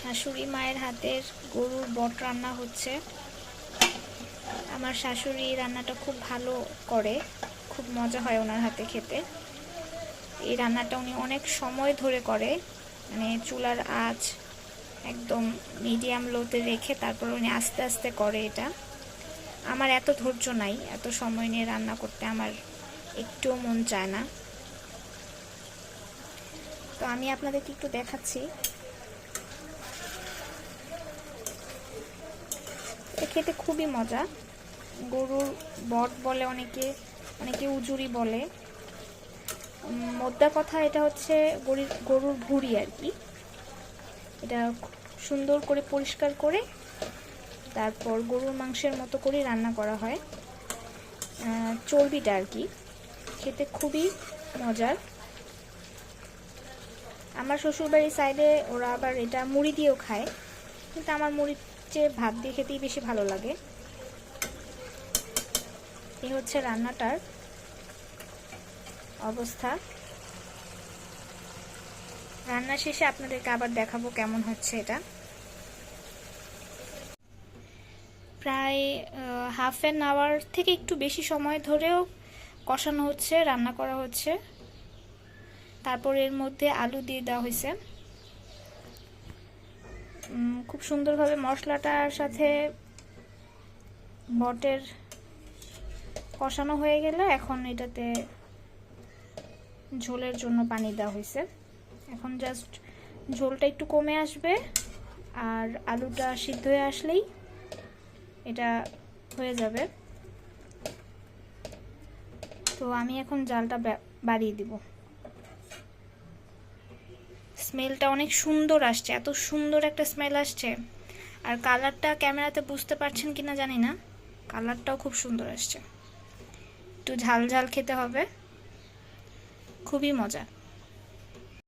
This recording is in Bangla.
শাশুড়ি মায়ের হাতের গরুর বট রান্না হচ্ছে। আমার শাশুড়ি রান্নাটা খুব ভালো করে, খুব মজা হয় ওনার হাতে খেতে। এই রান্নাটা উনি অনেক সময় ধরে করে মানে চুলার আঁচ একদম মিডিয়াম লোতে রেখে তারপর উনি আস্তে আস্তে করে এটা। আমার এত ধৈর্য নাই, এত সময় নিয়ে রান্না করতে আমার একটুও মন চায় না। তো আমি আপনাদেরকে একটু দেখাচ্ছি এটা খেতে খুবই মজা। গরুর বট বলে অনেকে অনেকে উজুরি বলে। মোদ্দা কথা এটা হচ্ছে গরুর গরুর ভুড়ি আর কি। এটা সুন্দর করে পরিষ্কার করে তারপর গরুর মাংসের মতো করে রান্না করা হয়। চর্বিটা আর কি। খেতে খুবই মজার। আমার শ্বশুরবাড়ির সাইডে ওরা আবার এটা মুড়ি দিয়েও খায়। কিন্তু আমার মুড়ির চেয়ে ভাত দিয়ে খেতেই বেশি ভালো লাগে। এই হচ্ছে রান্নাটার অবস্থা। রান্না শেষে আপনাদেরকে আবার দেখাবো কেমন হচ্ছে এটা। প্রায় হাফ অ্যান আওয়ার থেকে একটু বেশি সময় ধরেও কষানো হচ্ছে, রান্না করা হচ্ছে। তারপর এর মধ্যে আলু দিয়ে দেওয়া হয়েছে। খুব সুন্দরভাবে মশলাটার সাথে বটের কষানো হয়ে গেলে এখন এটাতে ঝোলের জন্য পানি দেওয়া হয়েছে। এখন জাস্ট ঝোলটা একটু কমে আসবে আর আলুটা সিদ্ধ হয়ে আসলেই এটা হয়ে যাবে। তো আমি এখন জালটা বাড়িয়ে দিব। স্মেলটা অনেক সুন্দর আসছে, এত সুন্দর একটা স্মেল আসছে। আর কালারটা ক্যামেরাতে বুঝতে পারছেন কি না জানি না কালারটাও খুব সুন্দর আসছে। একটু ঝাল ঝাল খেতে হবে, খুবই মজা।